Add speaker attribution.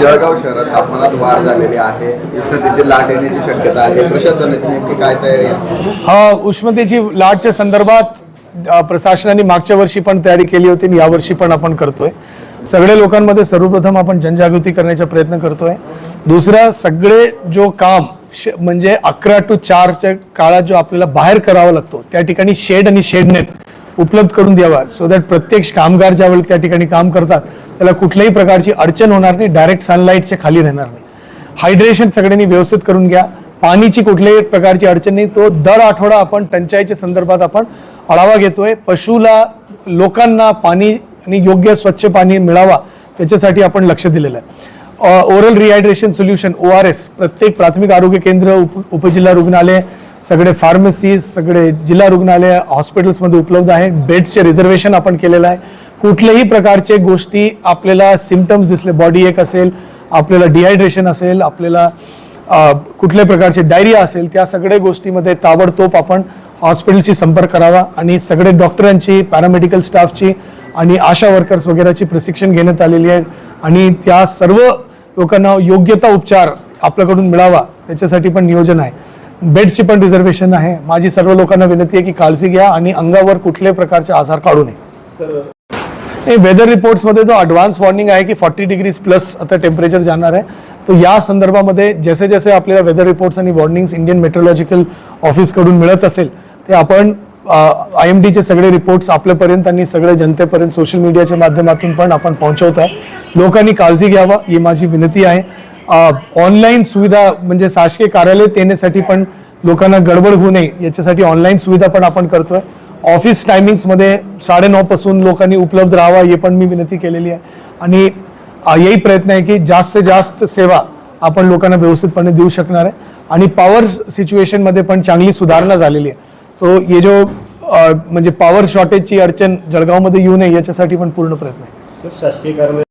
Speaker 1: जळगाव शहरात तापमानात वाढ झालेली आहे. उष्णतेची लाट येण्याची शक्यता आहे. प्रशासनाची नेमकी काय तयारी आहे?
Speaker 2: हा उष्णतेची लाटच्या संदर्भात प्रशासनाने मागच्या वर्षी पण तयारी केली होती आणि यावर्षी पण आपण करतोय. सगळ्या लोकांमध्ये सर्वप्रथम आपण जनजागृती करण्याचा प्रयत्न करतोय. दुसरा सगळे जो काम म्हणजे अकरा टू चारच्या काळात जो आपल्याला बाहेर करावा लागतो त्या ठिकाणी शेड आणि शेडनेट उपलब्ध करून द्यावा सो दॅट प्रत्येक कामगार ज्यावेळी त्या ठिकाणी काम करतात त्याला कुठल्याही प्रकारची अडचण होणार नाही डायरेक्ट सनलाईटच्या खाली राहणार नाही. हायड्रेशन सगळ्यांनी व्यवस्थित करून घ्या. पाणीची कुठल्याही प्रकारची अडचण नाही. तो दर आठवडा आपण टंचाईच्या संदर्भात आपण आढावा घेतोय. पशुला लोकांना पाणी आणि योग्य स्वच्छ पाणी मिळावा त्याच्यासाठी आपण लक्ष दिलेलं आहे. Oral rehydration solution O R S प्रत्येक प्राथमिक आरोग्य केंद्र उप उपजिल्हा रुग्णालय सगळे फार्मसीज सगळे जिल्हा रुग्णालय हॉस्पिटल्समध्ये उपलब्ध आहे. बेड्सचे रिझर्वेशन आपण केलेलं आहे. कुठल्याही प्रकारचे गोष्टी आपल्याला सिमटम्स दिसले बॉडी एक असेल आपल्याला डिहायड्रेशन असेल आपल्याला कुठल्या कुठल्याही प्रकारचे डायरिया असेल त्या सगळ्या गोष्टीमध्ये ताबडतोब आपण हॉस्पिटलशी संपर्क करावा आणि सगळे डॉक्टरांची पॅरामेडिकल स्टाफची आणि आशा वर्कर्स वगैरेची प्रशिक्षण घेण्यात आलेली आहे. आणि त्या सर्व लोकांना योग्यता उपचार आपल्याकडून मिळावा त्याच्यासाठी पण नियोजन आहे. बेडची पण रिझर्वेशन आहे. माझी सर्व लोकांना विनंती आहे की काळजी घ्या आणि अंगावर कुठल्याही प्रकारचे आजार काढू नये. वेदर रिपोर्ट्समध्ये जो अडव्हान्स वॉर्निंग आहे की फॉर्टी डिग्रीज प्लस आता टेम्परेचर जाणार आहे तो या संदर्भामध्ये जसे जसे आपल्याला वेदर रिपोर्ट्स आणि वॉर्निंग्स इंडियन मेट्रोलॉजिकल ऑफिसकडून मिळत असेल ते आपण आय एम डीचे सगळे रिपोर्ट्स आपल्यापर्यंत आणि सगळे जनतेपर्यंत सोशल मीडियाच्या माध्यमातून पण आपण पोहोचवत आहे. लोकांनी काळजी घ्यावा ही माझी विनंती आहे. ऑनलाईन सुविधा म्हणजे शासकीय कार्यालय येण्यासाठी पण लोकांना गडबड होऊ नये याच्यासाठी ऑनलाईन सुविधा पण आपण करतोय. ऑफिस टायमिंग्समध्ये साडेनऊ पासून लोकांनी उपलब्ध राहावा हे पण मी विनंती केलेली आहे. आणि अ, यही प्रयत्न आहे की जास्त जास्त सेवा आपण लोकांना व्यवस्थितपणे देऊ शकणार आहे. आणि पॉवर सिच्युएशनमध्ये पण चांगली सुधारणा झालेली आहे. तो हे जो म्हणजे पॉवर शॉर्टेजची अडचण जळगावमध्ये येऊ नये याच्यासाठी पण पूर्ण प्रयत्न आहे.
Speaker 3: शासकीय कार्यालय